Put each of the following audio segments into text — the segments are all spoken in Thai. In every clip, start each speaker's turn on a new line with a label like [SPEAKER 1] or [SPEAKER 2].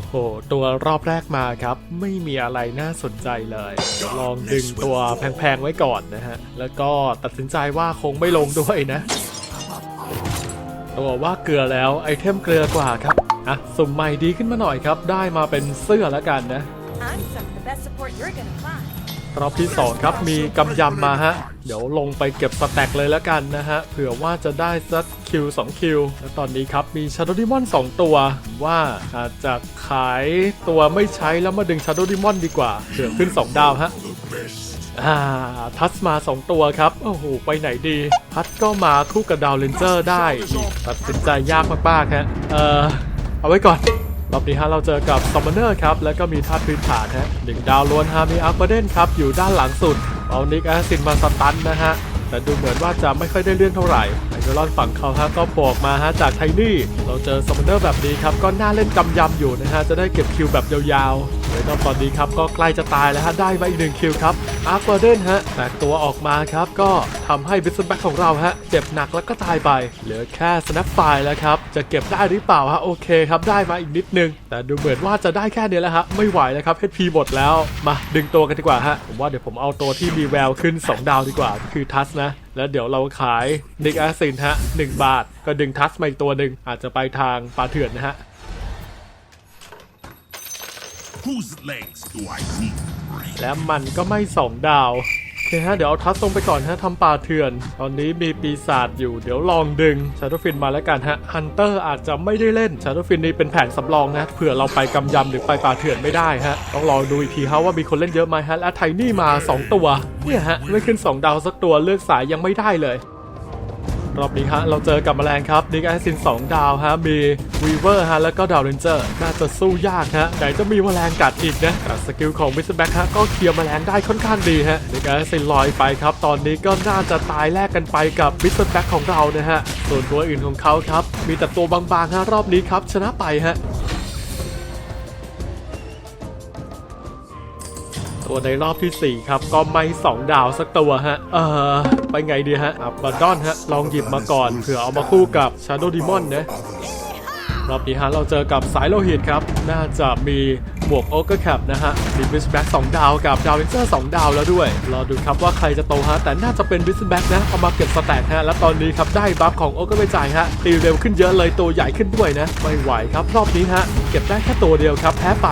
[SPEAKER 1] อ้โห ตัวรอบแรกมาครับ ไม่มีอะไรน่าสนใจเลยเดี๋ยวลองดึงตัวแพงๆไว้ก่อนนะฮะ แล้วก็ตัดสินใจว่าคงไม่ลงด้วยนะ ตัวว่าเกลือแล้วไอเทมเกลือกว่าครับ อะ สุ่มใหม่ดีขึ้นมาหน่อยครับ ได้มาเป็นเสื้อแล้วกันนะ
[SPEAKER 2] I'm some of the best support you're gonna find.
[SPEAKER 1] รอบที่ 2 ครับมีกำยำมาฮะ เดี๋ยวลงไปเก็บสแต็กเลยแล้วกันนะฮะ เผื่อว่าจะได้สักคิว2คิว แล้วตอนนี้ครับ มีชาโดดิมอน2ตัว ว่าอาจจะขายตัวไม่ใช้แล้วมาดึงชาโดดิมอนดีกว่า เผื่อขึ้น 2 ดาวฮะอ่าทัสมา 2 ตัวครับ โอ้โห ไปไหนดีพัดก็มาคู่กับดาวเลนเจอร์ได้อีกตัดสินใจยากมากๆฮะเออเอาไว้ก่อนรอบนี้ฮะเราเจอกับซัมมอนเนอร์ครับ แล้วก็มีธาตุพื้นฐานฮะหนึ่งดาวล้วนฮะมีอาร์เบเดนครับ อยู่ด้านหลังสุด เอานิกแอสซินมาสตันนะฮะ แต่ดูเหมือนว่าจะไม่ค่อยได้เลื่อนเท่าไหร่ไอเดอรอนฝั่งเขาฮะก็บอกมาฮะจากไทนี่ เราเจอซัมเมอร์แบบนี้ครับก็น่าเล่นกำยำอยู่นะฮะจะได้เก็บคิวแบบยาวๆ เลยตอนนี้ครับก็ใกล้จะตายแล้วฮะได้มาอีกหนึ่งคิวครับอาร์เบเดนฮะแตกตัวออกมาครับก็ทำให้บิสแบ็กของเราฮะเจ็บหนักแล้วก็ตายไป เหลือแค่สแนปไฟแล้วครับจะเก็บได้หรือเปล่าฮะโอเคครับได้มาอีกนิดนึง แต่ดูเหมือนว่าจะได้แค่นี้แล้วฮะไม่ไหวแล้วครับ HP หมดแล้วมาดึงตัวกันดีกว่าฮะผมว่าเดี๋ยวผมเอาตัวที่มีแววขึ้น 2 ดาวดีกว่า คือทัสนะแล้วเดี๋ยวเราขายนิกแอสซินฮะ1บาท ก็ดึงทัสมาอีกตัวหนึ่งอาจจะไปทางปลาเถื่อนนะฮะ
[SPEAKER 3] Whose legs do I need?
[SPEAKER 1] และมันก็ไม่2ดาวโอเคฮะเดี๋ยวเอาทัสลงไปก่อนฮะทำป่าเถื่อน ตอนนี้มีปีศาจอยู่เดี๋ยวลองดึงชาร์ดฟินมาแล้วกันฮะฮันเตอร์อาจจะไม่ได้เล่นชาร์ดฟินนี่เป็นแผนสำรองนะเผื่อเราไปกำยำหรือไปป่าเถื่อนไม่ได้ฮะต้องลองดูอีกทีฮะว่ามีคนเล่นเยอะไหมฮะและไทนี่มา 2 ตัวเนี่ยฮะไม่ขึ้น 2 ดาวสักตัวเลือกสายยังไม่ได้เลย รอบนี้ฮะ เราเจอกับแมลงครับดิกแอซิน2 ดาวฮะ มีวีเวอร์ฮะ แล้วก็ดาวเรนเจอร์ น่าจะสู้ยากฮะไหนจะมีแมลงกัดอีกนะแต่สกิลของมิสแบ็กฮะ ก็เคลียร์แมลงได้ค่อนข้างดีฮะดิกแอซินลอยไปครับ ตอนนี้ก็น่าจะตายแลกกันไปกับมิสแบ็กของเรานะฮะ ส่วนตัวอื่นของเขาครับ มีแต่ตัวบางๆฮะรอบนี้ครับชนะไปฮะ ตัวในรอบที่ 4 ครับ ก็ไม่ 2 ดาวสักตัวฮะ เออไปไงดีฮะ อับบาดอนฮะ ลองหยิบมาก่อนเผื่อเอามาคู่กับ Shadow Demon นะรอบนี้ฮะเราเจอกับสายโลหิตครับ น่าจะมีหมวกโอเกอร์แคปนะฮะมีบิสแบ็ก2ดาวกับดาวเลนเจอร์2ดาวแล้วด้วย รอดูครับว่าใครจะโตฮะ แต่น่าจะเป็นบิสแบ็กนะ เอามาเก็บสแต็กฮะ แล้วตอนนี้ครับได้บัฟของโอเกอร์ไปจ่ายฮะ ตีเร็วขึ้นเยอะเลยตัวใหญ่ขึ้นด้วยนะ ไม่ไหวครับ รอบนี้ฮะ เก็บได้แค่ตัวเดียวครับ แพ้ไป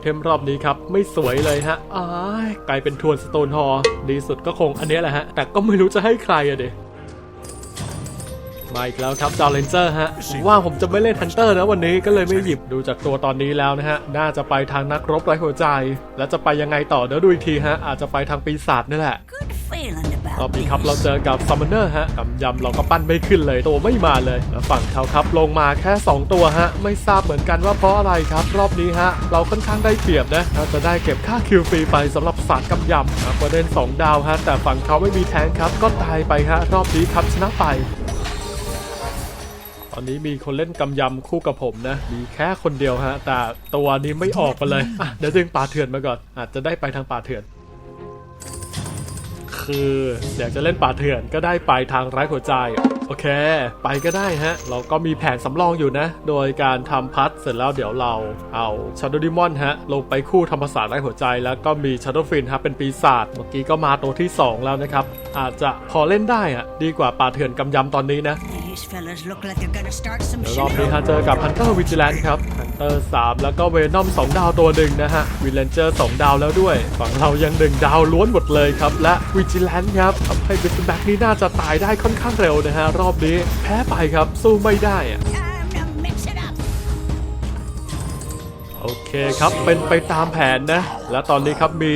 [SPEAKER 1] เทมรอบนี้ครับ ไม่สวยเลยฮะอ้ายกลายเป็นทวนสโตนฮอร์ดีสุดก็คงอันนี้แหละฮะ แต่ก็ไม่รู้จะให้ใครอะเดมาอีกแล้วครับดาวเลนเจอร์ฮะว่าผมจะไม่เล่นฮันเตอร์นะวันนี้ก็เลยไม่หยิบดูจากตัวตอนนี้แล้วนะฮะ น่าจะไปทางนักรบไร้หัวใจ แล้วจะไปยังไงต่อเดี๋ยวดูอีกทีฮะ อาจจะไปทางปีศาจนี่แหละ รอบนี้ครับเราเจอกับซัมมอนเนอร์ฮะกำยำเราก็ปั้นไม่ขึ้นเลยตัวไม่มาเลย แล้วฝั่งเขาครับลงมาแค่ 2 ตัวฮะ ไม่ทราบเหมือนกันว่าเพราะอะไรครับ รอบนี้ฮะ เราค่อนข้างได้เปรียบนะเราจะได้เก็บค่าคิวฟรีไปสำหรับสารกำยำครับประเด็น 2 ดาวฮะ แต่ฝั่งเขาไม่มีแทงครับก็ตายไปฮะรอบนี้ครับชนะไปตอนนี้มีคนเล่นกำยำคู่กับผมนะ มีแค่คนเดียวฮะ แต่ตัวนี้ไม่ออกมาเลยอะเดี๋ยวดึงป่าเถื่อนมาก่อน อาจจะได้ไปทางป่าเถื่อน คืออยากจะเล่นป่าเถื่อนก็ได้ไปทางร้ายหัวใจ โอเค ไปก็ได้ฮะ เราก็มีแผนสำรองอยู่นะ โดยการทำพัดเสร็จแล้วเดี๋ยวเราเอาชาร์ดดิมอนฮะ ลงไปคู่ธรรมศาสตร์ไร้หัวใจ แล้วก็มีชาร์ดฟินฮะเป็นปีศาจเมื่อกี้ก็มาตัวที่ 2 แล้วนะครับ อาจจะพอเล่นได้อะดีกว่าป่าเถื่อนกำยำตอนนี้นะ
[SPEAKER 2] These fellas look like they're gonna start some
[SPEAKER 1] เดี๋ยวรอบนี้ฮะเจอกับ Hunter Vigilance ครับ Hunter 3แล้วก็ Venom 2ดาวตัวหนึ่งนะฮะ Villager 2ดาวแล้วด้วย ฝั่งเรายังหนึ่งดาวล้วนหมดเลยครับ และ Vigilance ครับทำให้ b i s b a c k นี่น่าจะตายได้ค่อนข้างเร็วนะฮะรอบนี้แพ้ไปครับสู้ไม่ได้อะ โอเคครับ เป็นไปตามแผนนะ และตอนนี้ครับมี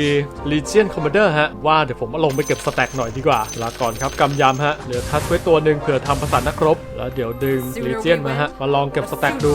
[SPEAKER 1] Legion Commander ฮะ ว่าเดี๋ยวผมเอาลงไปเก็บสแต็กหน่อยดีกว่า ลาก่อนครับกำยำฮะ เหลือทัชไว้ตัวหนึ่งเผื่อทำภาษานักรบ แล้วเดี๋ยวดึง Legion มาฮะ มาลองเก็บสแต็กดู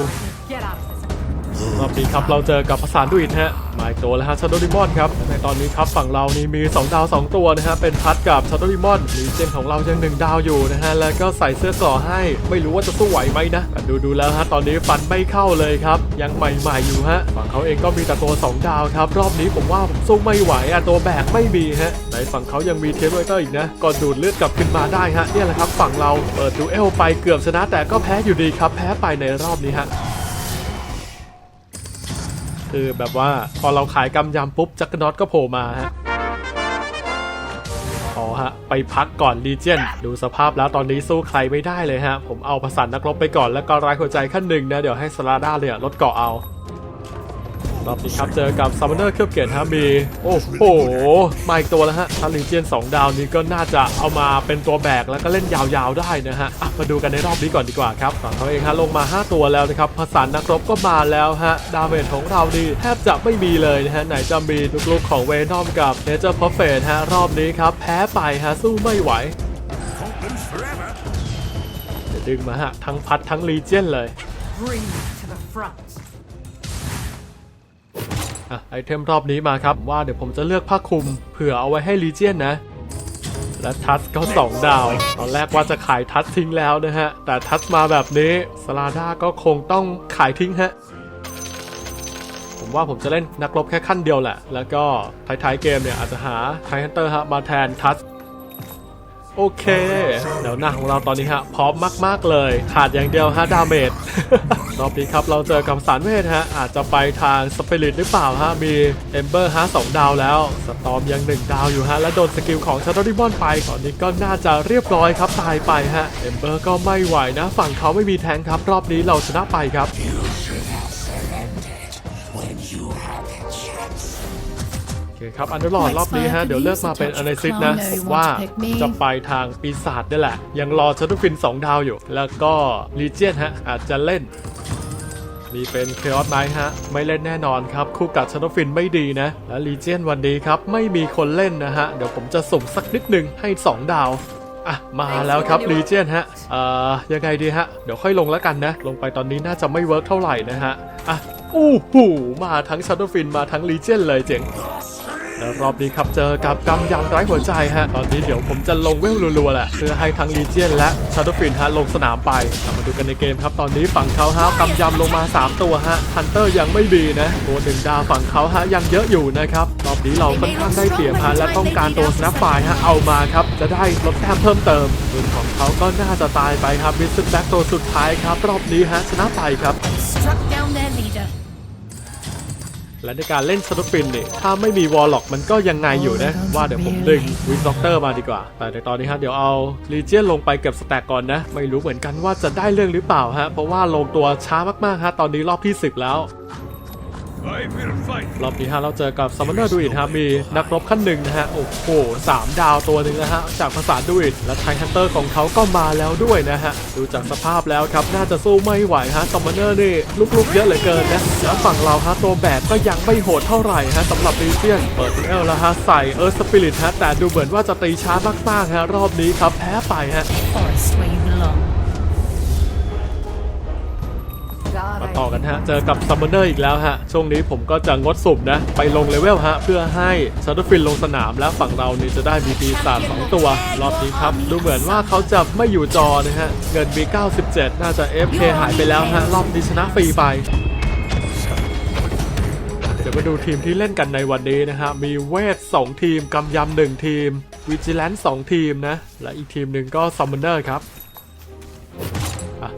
[SPEAKER 1] รอบนี้ครับเราเจอกับภาษาดุอินฮะมาอีกตัวแล้วฮะชาโดดิมอนครับในตอนนี้ครับฝั่งเรานี่มี 2 ดาว 2 ตัวนะฮะเป็นพัดกับชาโดดิมอนลีเจนของเรายังหนึ่งดาวอยู่นะฮะแล้วก็ใส่เสื้อกราะให้ไม่รู้ว่าจะสู้ไหวไหมนะแต่ดูดูแล้วฮะตอนนี้ฟันไม่เข้าเลยครับยังใหม่ๆอยู่ฮะฝั่งเขาเองก็มีแต่ตัว 2 ดาวครับรอบนี้ผมว่าผมสู้ไม่ไหวอะตัวแบกไม่มีฮะในฝั่งเขายังมีเทมเวอร์อีกนะก็ดูดเลือดกลับขึ้นมาได้ฮะเนี่ยแหละครับฝั่งเราเปิดดูเอลไปเกือบชนะแต่ก็แพ้อยู่ดีครับแพ้ไปในรอบนี้ฮะ คือแบบว่าพอเราขายกำยำปุ๊บจักรน็อตก็โผล่มาฮะอ๋อฮะ ไปพักก่อนลีเจนดูสภาพแล้วตอนนี้สู้ใครไม่ได้เลยฮะ ผมเอาประสานนักรบไปก่อนแล้วก็ร้ายหัวใจขั้นหนึ่งนะ เดี๋ยวให้สลาด้าเลยลดเกาะเอา รอบนี้ครับเจอกับซัมมอนเนอร์เครือบเกียรติฮะมีโอ้โหมาอีกตัวแล้วฮะถ้าลีเจียน2 ดาวนี้ก็น่าจะเอามาเป็นตัวแบกแล้วก็เล่นยาวๆได้นะฮะะมาดูกันในรอบนี้ก่อนดีกว่าครับฝั่งเขาเองฮะลงมา 5 ตัวแล้วนะครับผสานนักรบก็มาแล้วฮะดาเมจของเราดีแทบจะไม่มีเลยนะฮะไหนจะมีลูกๆของเวนอมกับเนเจอร์พอฟเฟตฮะรอบนี้ครับแพ้ไปฮะสู้ไม่ไหว
[SPEAKER 3] Open forever.
[SPEAKER 1] เดี๋ยวดึงมาฮะทั้งพัดทั้งลีเจียนเลย อะไอเทมรอบนี้มาครับว่าเดี๋ยวผมจะเลือกผ้าคลุมเผื่อเอาไว้ให้ลีเจียนนะ และทัสก็2ดาว ตอนแรกว่าจะขายทัสทิ้งแล้วนะฮะ แต่ทัสมาแบบนี้สลาด้าก็คงต้องขายทิ้งฮะผมว่าผมจะเล่นนักรบแค่ขั้นเดียวแหละ แล้วก็ท้ายๆเกมเนี่ยอาจจะหาไทฮันเตอร์ฮะมาแทนทัส โอเค เดี๋ยวหน้าของเราตอนนี้ฮะ พร้อมมาก ๆ เลย ขาดอย่างเดียวฮะ ดาเมจ รอบนี้ครับ เราเจอกับสารเวทฮะ อาจจะไปทางสปิริตหรือเปล่าฮะ มีเอมเบอร์ฮะสองดาวแล้ว สตอมยัง1ดาวอยู่ฮะ และโดนสกิลของชาร์ดดิมอนไป ตอนนี้ก็น่าจะเรียบร้อยครับ ตายไปฮะ เอมเบอร์ก็ไม่ไหวนะ ฝั่งเขาไม่มีแทงครับ รอบนี้เราชนะไปครับ คครับ อันเดอร์ลอดรอบนี้ฮะ เดี๋ยวเลือกมาเป็นอ n นซิสนะผมว่าจะไปทางปีศาจนี่แหละ ยังรอชัตเตอร์ฟิน 2 ดาวอยู่ แล้วก็ลีเจียนฮะ อาจจะเล่น มีเป็นเคออสไนท์ฮะ ไม่เล่นแน่นอนครับ คู่กับชัตเตอร์ฟินไม่ดีนะ และลีเจียนวันนี้ครับ ไม่มีคนเล่นนะฮะ เดี๋ยวผมจะสุ่มสักนิดหนึ่งให้ 2 ดาวอะมาแล้วครับลีเจียนฮะเอ่อยังไงดีฮะ เดี๋ยวค่อยลงแล้วกันนะ ลงไปตอนนี้น่าจะไม่เวิร์กเท่าไหร่นะฮะ อะอู้หูมาทั้งชัตเตอร์ฟินมาทั้งลีเจียนเลยเจ๋ง แล้วรอบนี้ครับเจอกับกำยำไร้หัวใจฮะ ตอนนี้เดี๋ยวผมจะลงเวลรัวๆแหละ เพื่อให้ทั้งลีเจียนและชาร์ดฟินฮะลงสนามไปมาดูกันในเกมครับ ตอนนี้ฝั่งเขาฮะกำยำลงมา 3 ตัวฮะฮันเตอร์ยังไม่ดีนะ ตัวหนึ่งดาวฝั่งเขาฮะยังเยอะอยู่นะครับ รอบนี้เราค่อนข้างได้เปรียบฮะและต้องการตัวสแนปไฟฮะเอามาครับ จะได้ลดแต้มเพิ่มเติมส่วนของเขาก็น่าจะตายไปครับมิสซิแบ็กตัวสุดท้ายครับ รอบนี้ฮะชนะไปครับ และในการเล่นสนุปปินเนี่ยถ้าไม่มีวอลล็อกมันก็ยังไงอยู่นะ ว่าเดี๋ยวผมดึงวินด็อกเตอร์มาดีกว่า แต่ในตอนนี้ฮะเดี๋ยวเอาลีเจียนลงไปเก็บสแต็กก่อนนะ ไม่รู้เหมือนกันว่าจะได้เรื่องหรือเปล่าฮะ เพราะว่าลงตัวช้ามากๆฮะ ตอนนี้รอบที่ 10 แล้ว รอบนี้ฮะเราเจอกับซัมมอนเนอร์ดูอิดฮะมีนักรบขั้นหนึ่งนะฮะ โอ้โหสามดาวตัวหนึ่งนะฮะ จากภาษาดูอิดและไทฮันเตอร์ของเขาก็มาแล้วด้วยนะฮะ ดูจากสภาพแล้วครับ น่าจะสู้ไม่ไหวฮะซัมมอนเนอร์นี่ลุกๆเยอะเหลือเกินนะแล้วฝั่งเราฮะตัวแบกก็ยังไม่โหดเท่าไหร่ฮะสำหรับลีเจียนเปิดเอลแล้วฮะ ใส่เออร์สปิริตฮะแต่ดูเหมือนว่าจะตีช้ามากๆฮะรอบนี้ครับแพ้ไปฮะ ต่อกันฮะ เจอกับซัมมอนเนอร์อีกแล้วฮะ ช่วงนี้ผมก็จะงดสุ่มนะ ไปลงเลเวลฮะ เพื่อให้ชาร์ฟินลงสนามแล้วฝั่งเรานี่จะได้มีปีศาจสองตัว รอบนี้ครับ ดูเหมือนว่าเขาจะไม่อยู่จอนะฮะ เงินมี97 น่าจะ FK หายไปแล้วฮะ รอบนี้ชนะฟรีไปเดี๋ยวมาดูทีมที่เล่นกันในวันนี้นะฮะ มีเวท 2 ทีม กำยำ1ทีม วิจิแลนซ์2ทีมนะ และอีกทีมหนึ่งก็ซัมมอนเนอร์ครับ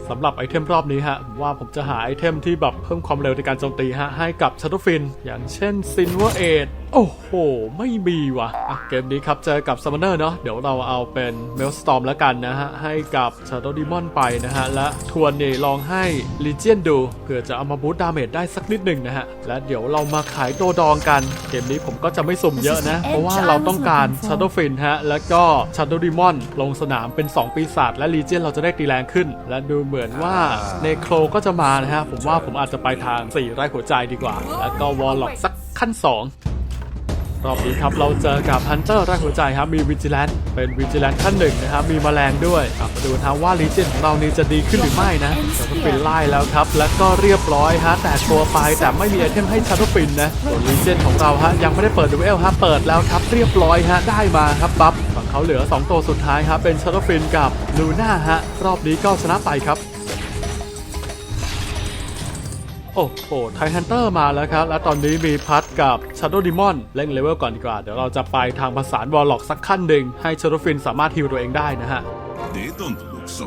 [SPEAKER 1] สำหรับไอเทมรอบนี้ฮะผมว่าผมจะหาไอเทมที่แบบเพิ่มความเร็วในการโจมตีฮะให้กับชัต t ฟิน อย่างเช่นซินเวอร์เอด โอ้โห ไม่มีว่ะอะ เกมนี้ครับ เจอกับซัมมอนเนอร์เนาะ เดี๋ยวเราเอาเป็นเมลสตอมแล้วกันนะฮะ ให้กับชา d ด w ดิมอนไปนะฮะ และทวนนี่ลองให้ลีเจียนดูเผื่อจะเอามาบูตดาเมจได้สักนิดหนึ่งนะฮะ และเดี๋ยวเรามาขายตัวดองกัน เกมนี้ผมก็จะไม่สุ่มเยอะนะ เพราะว่าเราต้องการชา d ด w ฟินฮะ แล้วก็ชา d ด w ดิมอนลงสนามเป็น 2 ปีศาจและลีเจียนเราจะได้ตีแรงขึ้น และดูเหมือนว่าเนโครก็จะมานะฮะ ผมว่าผมอาจจะไปทาง4ไร่หัวใจดีกว่า แล้วก็วอลล็อกสักขั้น 2 รอบนี้ครับเราเจอกับฮันเตอร์รักหัวใจครับมีวิจิแลนเป็นวิจิแลนขั้นหนึ่งนะครับมีแมลงด้วยอะมาดูนะว่าลีเจนของเรานี่จะดีขึ้นหรือไม่นะชาร์ดฟินไล่แล้วครับ แล้วก็เรียบร้อยฮะแต่ตัวไปแต่ไม่มีไอเทมให้ชาร์ดฟินนะส่วนลีเจนของเราฮะยังไม่ได้เปิดดูเอลฮะเปิดแล้วครับเรียบร้อยฮะได้มาครับบัฟฝั่งเขาเหลือ 2 ตัวสุดท้ายครับเป็นชาร์ดฟินกับลูน่าฮะรอบนี้ก็ชนะไปครับ โอ้โหไทฮันเตอร์มาแล้วครับ แล้วตอนนี้มีพัดกับชาร์โดดิมอนเล่นเลเวลก่อนดีกว่า เดี๋ยวเราจะไปทางประสานวอลล็อกสักขั้นหนึ่งให้ชาร์โดฟินสามารถฮิลตัวเองได้นะฮะ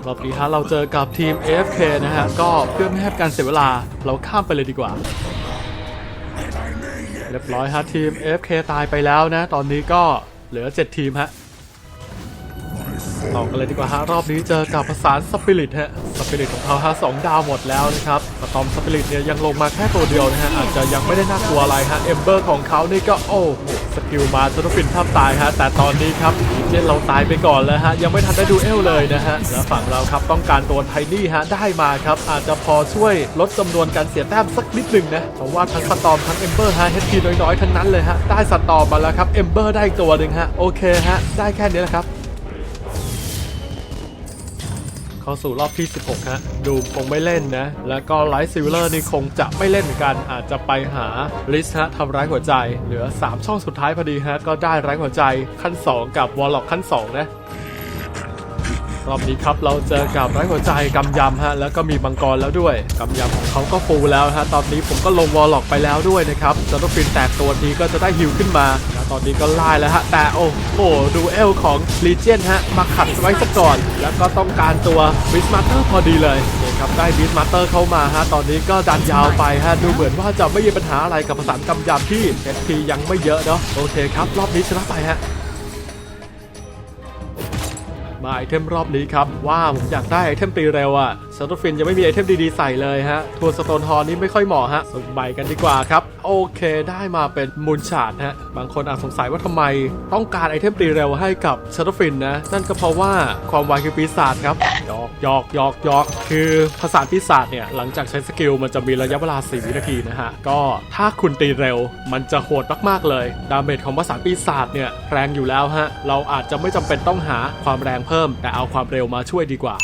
[SPEAKER 1] รอบนี้ฮะเราเจอกับทีม AFK นะฮะ ก็เพื่อไม่ให้การเสียเวลาเราข้ามไปเลยดีกว่า เรียบร้อยฮะทีม AFK ตายไปแล้วนะ ตอนนี้ก็เหลือ 7 ทีมฮะ ต่อกันเลยดีกว่าฮะรอบนี้เจอกับประสาสปิริตฮะสปิริตของเขาฮะสองดาวหมดแล้วนะครับสตอมสปิริตเนี่ยยังลงมาแค่ตัวเดียวนะฮะอาจจะยังไม่ได้น่ากลัวอะไรฮะเอมเบอร์ของเขานี่ก็โอ้โหสกิลมาจนต้องฟินภาพตายฮะแต่ตอนนี้ครับเจนเราตายไปก่อนแล้วฮะยังไม่ทันได้ดูเอลเลยนะฮะแล้วฝั่งเราครับต้องการตัวไทนี่ฮะได้มาครับอาจจะพอช่วยลดจำนวนการเสียแต้มสักนิดหนึ่งนะเพราะว่าทั้งสตอมทั้งเอมเบอร์ฮะเฮดทีน้อยๆทั้งนั้นเลยฮะได้สตอมมาแล้วครับเอมเบอร์ได้อีกตัวหนึ่งฮะโอเคฮะได้แค่นี้แหละครับ เข้าสู่รอบที่ 16 ฮะ ดูคงไม่เล่นนะ แล้วก็ไลท์ซิลเลอร์นี่คงจะไม่เล่นเหมือนกัน อาจจะไปหาลิสฮะทำร้ายหัวใจ เหลือ 3 ช่องสุดท้ายพอดีฮะ ก็ได้ร้ายหัวใจขั้น 2 กับวอลล็อกขั้น 2 นะรอบนี้ครับเราเจอกับไร้หัวใจกำยำฮะแล้วก็มีมังกรแล้วด้วยกำยำของเขาก็ฟูแล้วฮะตอนนี้ผมก็ลงวอลล็อกไปแล้วด้วยนะครับจะต้องฟินแตกตัวนี้ก็จะได้ฮิวขึ้นมา ตอนนี้ก็ไล่แล้วฮะ แต่โอ้โหดูเอลของลีเจียนฮะ มาขัดไว้ซะก่อน แล้วก็ต้องการตัวบิสมาเตอร์พอดีเลยนี่ครับได้บิสมาเตอร์เข้ามาฮะ ตอนนี้ก็ดันยาวไปฮะ ดูเหมือนว่าจะไม่มีปัญหาอะไรกับประสานกำยำที่ SP ยังไม่เยอะเนาะโอเคครับ รอบนี้ชนะไปฮะมาไอเทมรอบนี้ครับ ว่าผมอยากได้ไอเทมตีเร็วอะสตอฟินยังไม่มีไอเทมดีๆใส่เลยฮะ ทัวร์สโตนฮอร์นี่ไม่ค่อยเหมาะฮะสุ่มใบกันดีกว่าครับ โอเคได้มาเป็นมูลชาร์ดฮะ บางคนอาจสงสัยว่าทำไมต้องการไอเทมตีเร็วให้กับสตอฟินนะ นั่นก็เพราะว่าความไวคือปีศาจครับยอกยอกยอกยอกคือภาษาปีศาจเนี่ย หลังจากใช้สกิลมันจะมีระยะเวลา 4 วินาทีนะฮะ ก็ถ้าคุณตีเร็วมันจะโหดมากๆเลย ดาเมจของภาษาปีศาจเนี่ยแรงอยู่แล้วฮะ เราอาจจะไม่จำเป็นต้องหาความแรงเพิ่ม แต่เอาความเร็วมาช่วยดีกว่า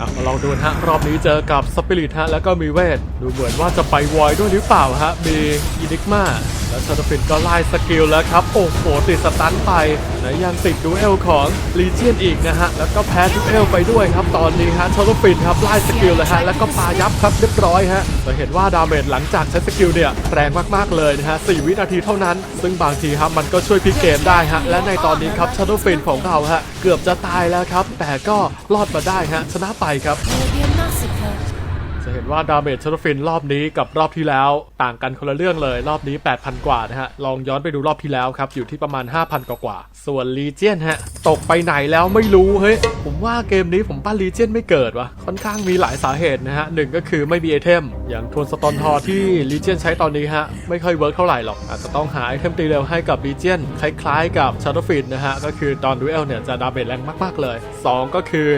[SPEAKER 1] อะมาลองดูนะฮะ รอบนี้เจอกับสปิริตฮะ แล้วก็มีเวท ดูเหมือนว่าจะไปวอยด้วยหรือเปล่าฮะ มีอินิกมา แล้วชาตฟินก็ไล่สกิลแล้วครับ โอ้โหติดสตันไปไหนยังติดดูเอลของลีเจียนอีกนะฮะ แล้วก็แพ้ดูเอลไปด้วยครับ ตอนนี้ฮะชาตฟินครับไล่สกิลเลยฮะ แล้วก็ปายับครับเรียบร้อยฮะจะเห็นว่าดาเมจหลังจากใช้สกิลเนี่ยแรงมากๆเลยนะฮะ4วินาทีเท่านั้น ซึ่งบางทีครับมันก็ช่วยพลิกเกมได้ฮะ และในตอนนี้ครับชาตฟินของเราฮะเกือบจะตายแล้วครับ แต่ก็รอดมาได้ฮะชนะไปครับ จะเห็นว่าดาเมจชาร์ฟินรอบนี้กับรอบที่แล้ว ต่างกันคนละเรื่องเลยรอบนี้ 8,000 กว่านะฮะ ลองย้อนไปดูรอบที่แล้วครับ อยู่ที่ประมาณ 5,000 กว่ากว่า ส่วนลีเจียนฮะ ตกไปไหนแล้วไม่รู้ เฮ้ย ผมว่าเกมนี้ผมปั้นลีเจียนไม่เกิดวะค่อนข้างมีหลายสาเหตุนะฮะหนึ่งก็คือไม่มีไอเทม อย่างทวนสตอนทอที่ลีเจียนใช้ตอนนี้ฮะไม่ค่อยเวิร์กเท่าไหร่หรอกอาจจะต้องหาไอเทมตีเร็วให้กับลีเจียนคล้ายๆ กับชาร์ฟินนะฮะก็คือตอนดูเอลเนี่ยจะดาเมจแรงมากๆเลยสองก็คือ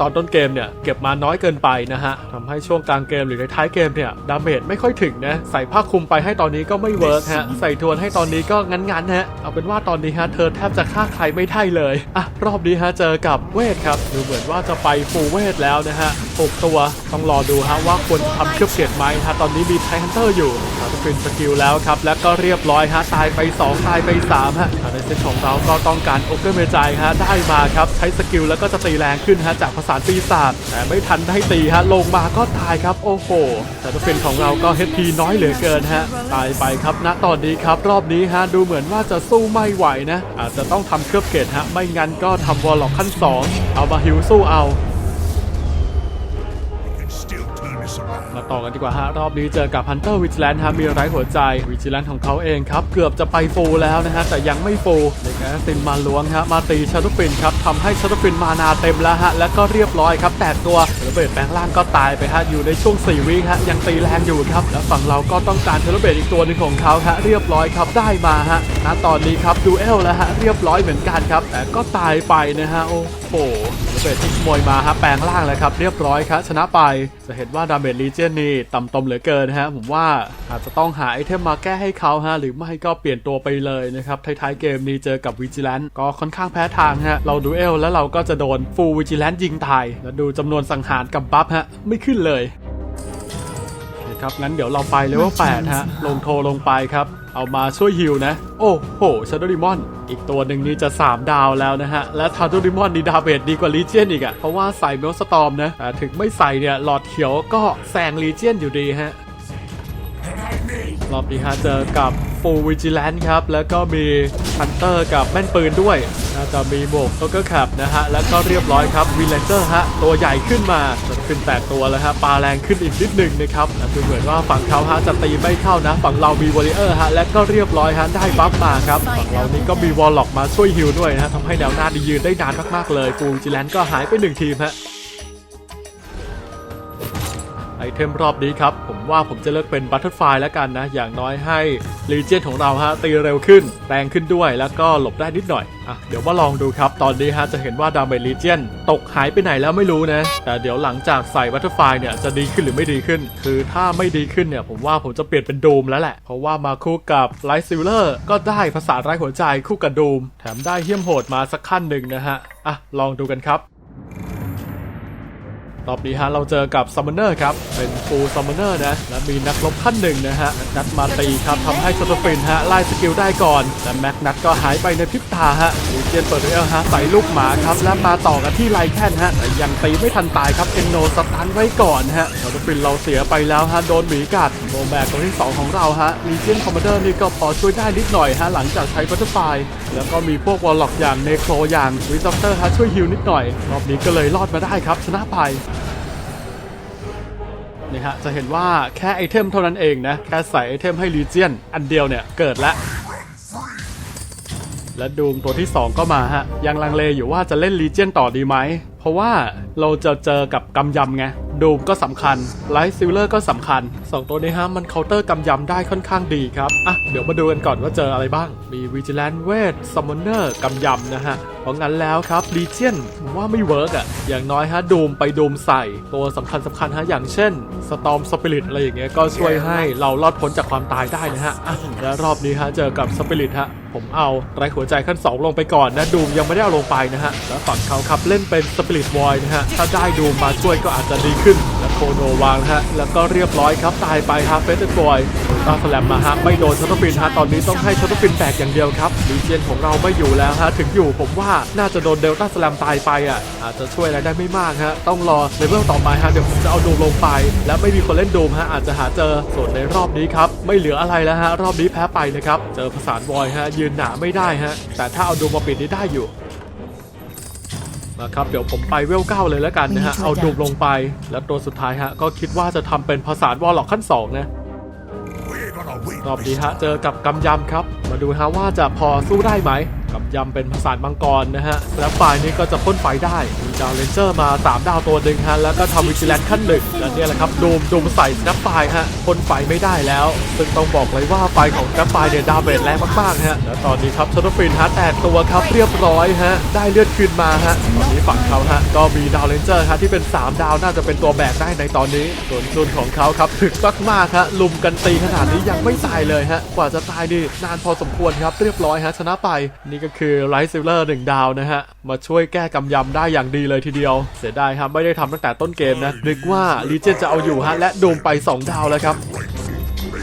[SPEAKER 1] ตอนต้นเกมเนี่ยเก็บมาน้อยเกินไปนะฮะทำให้ช่วงกลางเกมหรือในท้ายเกมเนี่ยดาเมจไม่ค่อยถึงนะใส่ผ้าคลุมไปให้ตอนนี้ก็ไม่เวิร์กฮะใส่ทวนให้ตอนนี้ก็งั้นๆฮะเอาเป็นว่าตอนนี้ฮะเธอแทบจะฆ่าใครไม่ได้เลยอะรอบนี้ฮะเจอกับเวทครับดูเหมือนว่าจะไปฟูลเวทแล้วนะฮะหกตัวต้องรอดูฮะว่าควรจะทำเครือบเกตไหมฮะตอนนี้มีไทฮันเตอร์อยู่ เราจะเป็นสกิลแล้วครับ แล้วก็เรียบร้อยฮะตายไปสองตายไปสามฮะในเซตของเราก็ต้องการโอเกอร์เมจายฮะได้มาครับ ใช้สกิลแล้วก็จะตีแรงขึ้นฮะจากภาษาปีศาจแต่ไม่ทันได้ตีฮะลงมาก็ตายครับ โอ้โหแต่ตัวเป็นของเราก็เฮดพีน้อยเหลือเกินฮะตายไปครับณตอนนี้ครับ รอบนี้ฮะดูเหมือนว่าจะสู้ไม่ไหวนะอาจจะต้องทำเครือบเกตฮะไม่งั้นก็ทำวอลล็อกขั้นสองเอามาฮิวสู้เอา ต่อกันดีกว่าฮะ รอบนี้เจอกับ Hunter Vigilance ฮะมีไร้หัวใจ Vigilance ของเขาเองครับ เกือบจะไปฟูลแล้วนะฮะ แต่ยังไม่ฟูลเด็กแอสซินมาล้วงฮะ มาตีชาร์ดฟินครับทำให้ชาร์ดฟินมานาเต็มแล้วฮะ แล้วก็เรียบร้อยครับ แตกตัวเทเลเบตแปลงร่างก็ตายไปฮะ อยู่ในช่วง 4 วิฮะ ยังตีแรงอยู่ครับ แล้วฝั่งเราก็ต้องการเทเลเบตอีกตัวหนึงของเขาฮะ เรียบร้อยครับ ได้มาฮะณตอนนี้ครับดูเอลแล้วฮะ เรียบร้อยเหมือนกันครับ แต่ก็ตายไปนะฮะ โอ้ โหโหเบสที่ขโมยมาฮะแปลงร่างแล้วครับ เรียบร้อยครับชนะไปจะเห็นว่าดาเมจลีเจนนี่ต่ำตมเหลือเกินฮะผมว่าอาจจะต้องหาไอเทมมาแก้ให้เขาฮะหรือไม่ก็เปลี่ยนตัวไปเลยนะครับท้ายๆเกมนี้เจอกับวิจิ l ลนก็ค่อนข้างแพ้ทางฮะเราดูเอลแล้วเราก็จะโดนฟูลวิจิ l ลนยิงตาย แล้วดูจำนวนสังหารกับบัฟฮะไม่ขึ้นเลยคครับงั้นเดี๋ยวเราไปเลเวล8ฮะลงโทรลงไปครับ เอามาช่วยฮิวนะ โอ้โหชาร์ดดิมอน อีกตัวหนึ่งนี่จะ 3 ดาวแล้วนะฮะ และทาร์ดดิมอนนี่ดาเบจดีกว่าลีเจียนอีกอะเพราะว่าใส่เมลสตอมนะแต่ถึงไม่ใส่เนี่ย หลอดเขียวก็แซงลีเจียนอยู่ดีฮะ รอบนี้ฮะเจอกับฟูวิจิ l ลนครับ แล้วก็มีฮันเตอร์กับแม่นปืนด้วยน่าจะมีหมวกโตเกอร์แคปนะฮะ แล้วก็เรียบร้อยครับวิลเลนเจอร์ฮะ ตัวใหญ่ขึ้นมา ขึ้นแตกตัวแล้วฮะปลาแรงขึ้นอีกนิดหนึ่งนะครับดูเหมือนว่าฝั่งเขาฮะจะตีไม่เข้านะ ฝั่งเรามีวอลเลอร์ฮะและก็เรียบร้อยฮะได้บัฟมาครับฝั่งเรานี้ก็มีวอลล็อกมาช่วยฮิลด้วยนะทำให้แนวหน้าดียืนได้นานมากๆเลยฟูจิแลนก็หายไปหนึ่งทีมฮะ เทมรอบนี้ครับ ผมว่าผมจะเลือกเป็นบัตเตอร์ไฟแล้วกันนะ อย่างน้อยให้ลีเจียนของเราฮะตีเร็วขึ้น แรงขึ้นด้วยแล้วก็หลบได้นิดหน่อย อะ เดี๋ยวมาลองดูครับ ตอนนี้ฮะจะเห็นว่าดาเมจลีเจียนตกหายไปไหนแล้วไม่รู้นะ แต่เดี๋ยวหลังจากใส่บัตเตอร์ไฟเนี่ยจะดีขึ้นหรือไม่ดีขึ้น คือถ้าไม่ดีขึ้นเนี่ยผมว่าผมจะเปลี่ยนเป็นดูมแล้วแหละ เพราะว่ามาคู่กับไลท์ซิลเลอร์ก็ได้ภาษาไร้หัวใจคู่กับดูมแถมได้เฮี้ยมโหดมาสักขั้นหนึ่งนะฮะ อะลองดูกันครับ รอบนี้ฮะเราเจอกับซัมมอนเนอร์ครับ เป็นฟูลซัมมอนเนอร์นะ และมีนักรบขั้นหนึ่งนะฮะนัดมาตีครับทำให้สโตฟินฮะไล่สกิลได้ก่อนแต่แม็กนัทก็หายไปในพริบตาฮะลูเจียนเปิดเอลฮะใส่ลูกหมาครับ และมาต่อกันที่ไลแคนฮะแต่ยังตีไม่ทันตายครับเอนโนสตันไว้ก่อนฮะสโตฟินเราเสียไปแล้วฮะโดนหมีกัดโมแบกตัวที่ 2 ของเราฮะลีเจียนคอมมานเดอร์นี่ก็พอช่วยได้นิดหน่อยฮะหลังจากใช้บัตเตอร์ไฟแล้วก็มีพวกวอลล็อกอย่างเนโครอย่างวิซอฟเตอร์ฮะช่วยฮิลนิดหน่อยรอบนี้ก็เลยรอดมาได้ครับชนะไป นี่ฮะ จะเห็นว่าแค่ไอเทมเท่านั้นเองนะ แค่ใส่ไอเทมให้ลีเจียน อันเดียวเนี่ย เกิดแล้วและดูมตัวที่ 2 ก็มาฮะ ยังลังเลอยู่ว่าจะเล่นลีเจียนต่อดีไหม เพราะว่าเราจะเจอกับกำยำไงดูมก็สำคัญไลท์ซิลเลอร์ก็สำคัญ 2 ตัวนี้ฮะ มันเคาน์เตอร์กำยำได้ค่อนข้างดีครับ อะ เดี๋ยวมาดูกันก่อนว่าเจออะไรบ้างมีวิจิแลนเวทซัมมอนเนอร์กำยำนะฮะเพราะงั้นแล้วครับลีเจียนผมว่าไม่เวิร์กอะอย่างน้อยฮะดูมไปดูมใส่ ตัวสำคัญสำคัญฮะอย่างเช่นสตอมสปิริตอะไรอย่างเงี้ยก็ช่วยให้เรารอดพ้นจากความตายได้นะฮะอะและรอบนี้ฮะเจอกับสปิริตฮะผมเอาไรหัวใจขั้น 2 ลงไปก่อนนะดูมยังไม่ได้เอาลงไปนะฮะแล้วฝั่งเขาครับเล่นเป็นสปิริตวอยนะฮะถ้าได้ดูมมาช่วยก็อาจจะดีขึ้น แล้วโคโนวางนะฮะแล้วก็เรียบร้อยครับตายไปฮะเฟสเตอร์บอยตาสแลมมาฮะไม่โดนชัตเตอร์ฟินฮะตอนนี้ต้องให้ชัตเตอร์ฟินแตกอย่างเดียวครับลีเจียนของเราไม่อยู่แล้วฮะถึงอยู่ผมว่าน่าจะโดนเดลต้าสแลมตายไปอะอาจจะช่วยอะไรได้ไม่มากฮะต้องรอเลเวลต่อไปฮะเดี๋ยวผมจะเอาดูมลงไป และไม่มีคนเล่นดูมฮะอาจจะหาเจอส่วนในรอบนี้ครับไม่เหลืออะไรแล้วฮะรอบนี้แพ้ไปนะครับเจอผสานวอยฮะยืนหนาไม่ได้ฮะแต่ถ้าเอาดูมมาปิดนี่ได้อยู่นะครับเดี๋ยวผมไปเวลเก้าเลยแล้วกันนะฮะเอาดูมลงไป แล้วตัวสุดท้ายฮะก็คิดว่าจะทำเป็นภาษานวอลล็อกขั้น2นะ
[SPEAKER 3] We're gonna win
[SPEAKER 1] รอบนี้ฮะเจอกับกำยำครับ มาดูฮะว่าจะพอสู้ได้ไหมกำ ยำเป็นภาษานมังกรนะฮะ แล้วฝ่ายนี้ก็จะพ่นไฟได้ ดาวเลนเจอร์มา 3 ดาวตัวหนึ่งฮะ แล้วก็ทำวิจิแลนขั้นหนึ่งและเนี่ยแหละครับดูมดูมใส่สแนปไฟฮะพ่นไฟไม่ได้แล้ว ซึ่งต้องบอกเลยว่าไฟของสแนปไฟเนี่ยดาเมจแรงมากๆฮะ แล้วตอนนี้ครับชาร์ลฟินฮะแตกตัวครับเรียบร้อยฮะ ได้เลือดคืนมาฮะ ตอนนี้ฝั่งเขาฮะ ก็มีดาวเลนเจอร์ฮะที่เป็น 3 ดาวน่าจะเป็นตัวแบกได้ในตอนนี้ ส่วนจุนของเขาครับถึกมากๆฮะลุมกันตีขนาดนี้ยังไม่ตายเลยฮะ กว่าจะตายนี่นานพอสมควรครับเรียบร้อยฮะชนะไป นี่ก็คือไลท์ซิลเลอร์หนึ่งดาวนะฮะมาช่วยแก้กำยำได้อย่างดีเลยทีเดียว เสียดายครับไม่ได้ทำตั้งแต่ต้นเกมนะนึกว่าลีเจนจะเอาอยู่ฮะและโดมไป 2 ดาวแล้วครับ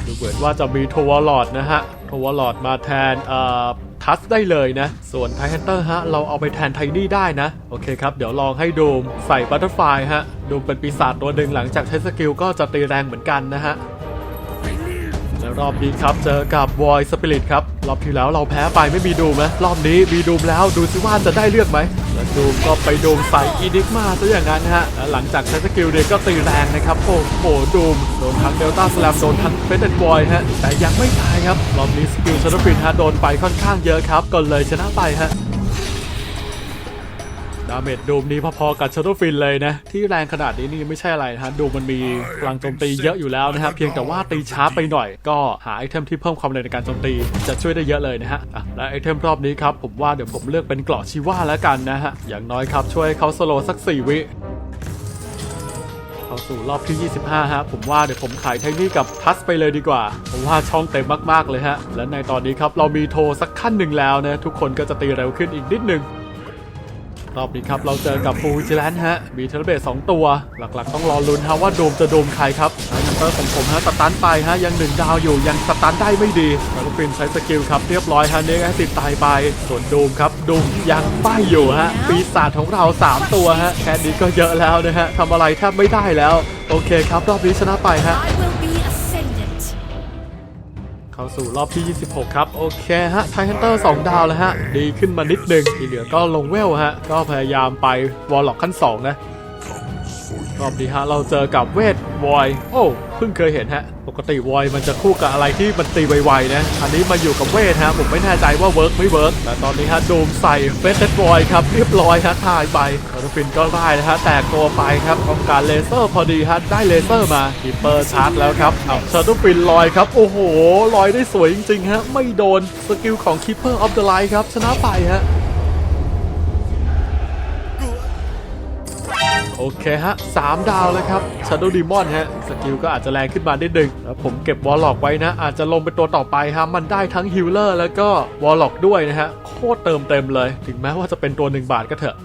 [SPEAKER 1] ดูเหมือนว่าจะมีโทวอลลอดนะฮะโทวอลลอดมาแทนเอ่อทัสได้เลยนะ ส่วนไทฮันเตอร์ฮะ เราเอาไปแทนไทนี่ได้นะ โอเคครับ เดี๋ยวลองให้ดูมใส่บัตเตอร์ไฟฮะดูมเป็นปีศาจตัวหนึ่งหลังจากใช้สกิลก็จะตีแรงเหมือนกันนะฮะแล้วรอบนี้ครับ เจอกับวอยสปิริตครับ รอบที่แล้วเราแพ้ไปไม่มีดูมนะ รอบนี้มีดูมแล้วดูซิว่าจะได้เลือกไหม แล้วดูมก็ไปโดมใส่อีดิกมาซะอย่างนั้นฮะแล้วหลังจากใช้สกิลเด็กก็ตีแรงนะครับโอ้โหดูมโดนทั้งเดลต้าสแลมโดนทั้งเฟสเดนบอยฮะแต่ยังไม่ตายครับรอบนี้สกิลชัตเตอร์ฟินฮะโดนไปค่อนข้างเยอะครับก็เลยชนะไปฮะ ดาเมจดูมนี้พอๆกับชาร์โดฟินเลยนะ ที่แรงขนาดนี้นี่ไม่ใช่อะไรนะฮะดูมมันมีพลังโจมตีเยอะอยู่แล้วนะฮะเพียงแต่ว่าตีช้าไปหน่อย ก็หาไอเทมที่เพิ่มความเร็วในการโจมตีจะช่วยได้เยอะเลยนะฮะอะและไอเทมรอบนี้ครับผมว่าเดี๋ยวผมเลือกเป็นเกราะชีว่าแล้วกันนะฮะอย่างน้อยครับช่วยเขาสโลสัก 4 วิเข้าสู่รอบที่ 25 ฮะ ผมว่าเดี๋ยวผมขายไทนี่กับทัสไปเลยดีกว่า ผมว่าช่องเต็มมาก ๆ เลยฮะ และในตอนนี้ครับ เรามีโทรสักขั้นหนึ่งแล้วนะ ทุกคนก็จะตีเร็วขึ้นอีกนิดหนึ่ง รอบนี้ครับเราเจอกับฟูจิแลนฮะมีเทเลเบตสองตัว หลักๆ ต้องรอลุ้นฮะว่าโดมจะโดมใครครับฮันเตอร์ของผมฮะสตันไปฮะยังหนึ่งดาวอยู่ยังสตันได้ไม่ดีแล้วก็ฟินใช้สกิลครับเรียบร้อยฮะเนกให้ติดตายไปส่วนโดมครับโดมยังป้ายอยู่ฮะปีศาจของเรา 3 ตัวฮะแค่นี้ก็เยอะแล้วนะฮะทำอะไรแทบไม่ได้แล้ว โอเคครับรอบนี้ชนะไปฮะ เข้าสู่รอบที่ 26 ครับ โอเคฮะไททันเตอร์2ดาวแล้วฮะ ดีขึ้นมานิดหนึง ที่เหลือก็ลงเวลฮะ ก็พยายามไปวอลล็อกขั้น 2 นะ รอบนี้ฮะเราเจอกับเวทวอยโอ้เพิ่งเคยเห็นฮะ ปกติวอยมันจะคู่กับอะไรที่มันตีไวๆนะ อันนี้มาอยู่กับเวทฮะ ผมไม่แน่ใจว่าเวิร์กไม่เวิร์กแต่ตอนนี้ฮะดูมใส่เฟสเตวอยครับ เรียบร้อยฮะทายไปคาร์ฟินก็ได้นะฮะ แตกตัวไปครับต้องการเลเซอร์พอดีฮะ ได้เลเซอร์มาคีเปอร์ชาร์จแล้วครับเอาชาร์ดฟินลอยครับ โอ้โหลอยได้สวยจริงๆฮะไม่โดนสกิลของคีเปอร์ออฟเดอะไลท์ครับชนะไปฮะ โอเคฮะสามดาวแล้วครับชาร์ดูดีมอนฮะสกิลก็อาจจะแรงขึ้นมาได้ดึงแล้วผมเก็บวอลล็อกไว้นะ อาจจะลงเป็นตัวต่อไปฮะมันได้ทั้งฮิลเลอร์แล้วก็วอลล็อกด้วยนะฮะโคตรเติมเต็มเลย ถึงแม้ว่าจะเป็นตัว1บาทก็เถอะ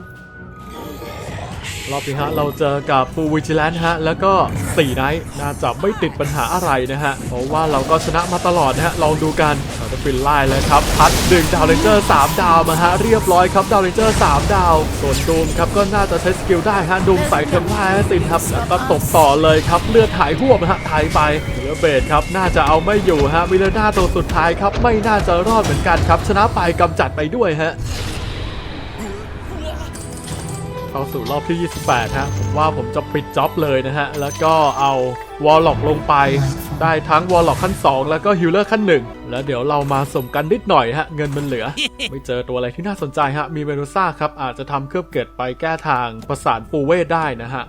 [SPEAKER 1] รอบนี้ฮะเราเจอกับฟูวิจิแลนฮะแล้วก็4ไนท์น่าจะไม่ติดปัญหาอะไรนะฮะ เพราะว่าเราก็ชนะมาตลอดนะฮะ ลองดูกันเราจะฟินไล่เลยครับ พัดดึงดาวเลนเจอร์3ดาวมาฮะ เรียบร้อยครับดาวเลนเจอร์3ดาว ส่วนดูมครับก็น่าจะใช้สกิลได้ฮะดูมใส่เทมไพร์สินครับแล้วก็ตบต่อเลยครับเลือดหายหวบนะฮะถ่ายไปเหลือเบสครับน่าจะเอาไม่อยู่ฮะมิเลน่าตัวสุดท้ายครับไม่น่าจะรอดเหมือนกันครับชนะไปกำจัดไปด้วยฮะ เข้าสู่รอบที่ 28 ฮะ ผมว่าผมจะปิดจ็อบเลยนะฮะ แล้วก็เอาวอลล็อกลงไป ได้ทั้งวอลล็อกขั้น 2 แล้วก็ฮิลเลอร์ขั้น 1 แล้วเดี๋ยวเรามาสมกันนิดหน่อยฮะ เงินมันเหลือ ไม่เจอตัวอะไรที่น่าสนใจฮะ มีเวโรซ่าครับ อาจจะทำเครือบเกิดไปแก้ทางประสานปูเวทได้นะฮะ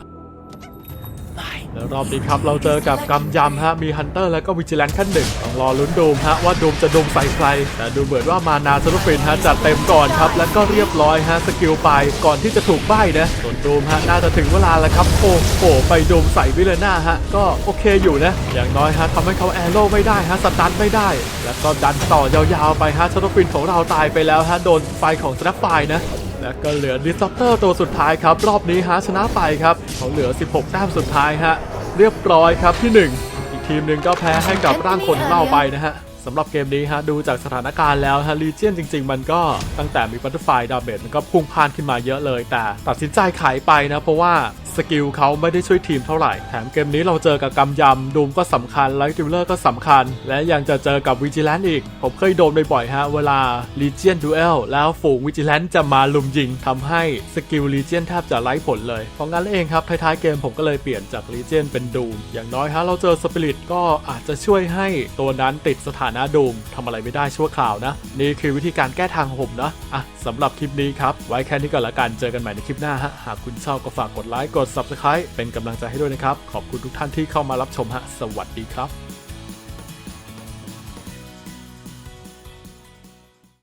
[SPEAKER 1] แล้วรอบนี้ครับเราเจอกับกำยำฮะมีฮันเตอร์แล้วก็วิจิแลนขั้นหนึ่งต้องรอลุ้นดูมฮะว่าดูมจะดมใส่ใคร แต่ดูเหมือนว่ามานาซารุฟินฮะจัดเต็มก่อนครับ แล้วก็เรียบร้อยฮะสกิลไปก่อนที่จะถูกใบ้นะส่วนดูมฮะน่าจะถึงเวลาแล้วครับโอ้โหไปดูมใส่วิเลน่าฮะก็โอเคอยู่นะ อย่างน้อยฮะทำให้เขาแอโร่ไม่ได้ฮะสตันไม่ได้ แล้วก็ดันต่อยาวๆไปฮะซารุฟินของเราตายไปแล้วฮะโดนไฟของสแนปไฟนะ แล้วก็เหลือดิสซัปเตอร์ตัวสุดท้ายครับรอบนี้ฮะชนะไปครับเขาเหลือ 16แต้มสุดท้ายฮะเรียบร้อยครับที่ 1 อีกทีมหนึ่งก็แพ้ให้กับร่างคนของเราไปนะฮะสำหรับเกมนี้ฮะดูจากสถานการณ์แล้วฮะลีเจียนจริง ๆ มันก็ตั้งแต่มีบัตเตอร์ไฟดาเมจมันก็พุ่งพล่านขึ้นมาเยอะเลย แต่ตัดสินใจขายไปนะเพราะว่า สกิลเขาไม่ได้ช่วยทีมเท่าไหร่ แถมเกมนี้เราเจอกับกำยำดูมก็สำคัญไลท์ดิวเลอร์ก็สำคัญ และยังจะเจอกับวิจิแลนอีก ผมเคยโดนบ่อยๆฮะ เวลาลีเจียนดูเอลแล้วฝูงวิจิแลนจะมาลุมยิงทำให้สกิลลีเจียนแทบจะไร้ผลเลย เพราะงั้นเองครับท้ายๆเกมผมก็เลยเปลี่ยนจากลีเจียนเป็นดูมอย่างน้อยฮะเราเจอสปิริตก็อาจจะช่วยให้ตัวนั้นติดสถานะดูมทำอะไรไม่ได้ชั่วคราวนะ นี่คือวิธีการแก้ทางผมนะอะสำหรับคลิปนี้ครับไว้แค่นี้ก่อนละกันเจอกันใหม่ในคลิปหน้าฮะหากคุณชอบก็ฝากกดไลค์กด subscribe เป็นกำลังใจให้ด้วยนะครับ ขอบคุณทุกท่านที่เข้ามารับชมฮะ สวัสดีครับ